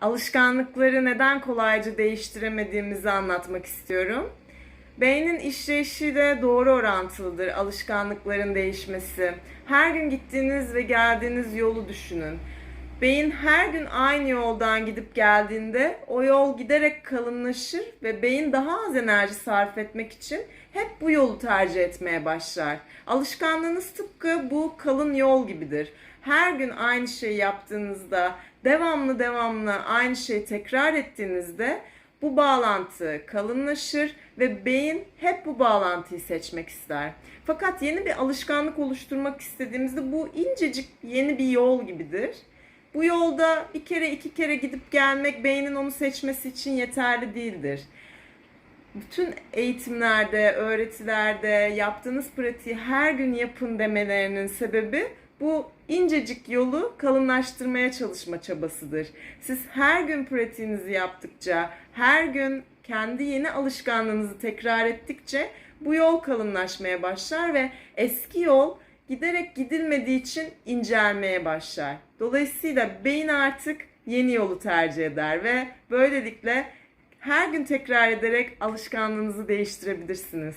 alışkanlıkları neden kolayca değiştiremediğimizi anlatmak istiyorum. Beynin işleyişiyle doğru orantılıdır alışkanlıkların değişmesi. Her gün gittiğiniz ve geldiğiniz yolu düşünün. Beyin her gün aynı yoldan gidip geldiğinde o yol giderek kalınlaşır ve beyin daha az enerji sarf etmek için hep bu yolu tercih etmeye başlar. Alışkanlığınız tıpkı bu kalın yol gibidir. Her gün aynı şeyi yaptığınızda, devamlı devamlı aynı şeyi tekrar ettiğinizde bu bağlantı kalınlaşır ve beyin hep bu bağlantıyı seçmek ister. Fakat yeni bir alışkanlık oluşturmak istediğimizde bu incecik yeni bir yol gibidir. Bu yolda bir kere iki kere gidip gelmek beynin onu seçmesi için yeterli değildir. Bütün eğitimlerde, öğretilerde yaptığınız pratiği her gün yapın demelerinin sebebi bu incecik yolu kalınlaştırmaya çalışma çabasıdır. Siz her gün pratiğinizi yaptıkça, her gün kendi yeni alışkanlığınızı tekrar ettikçe bu yol kalınlaşmaya başlar ve eski yol giderek gidilmediği için incelmeye başlar. Dolayısıyla beyin artık yeni yolu tercih eder ve böylelikle her gün tekrar ederek alışkanlığınızı değiştirebilirsiniz.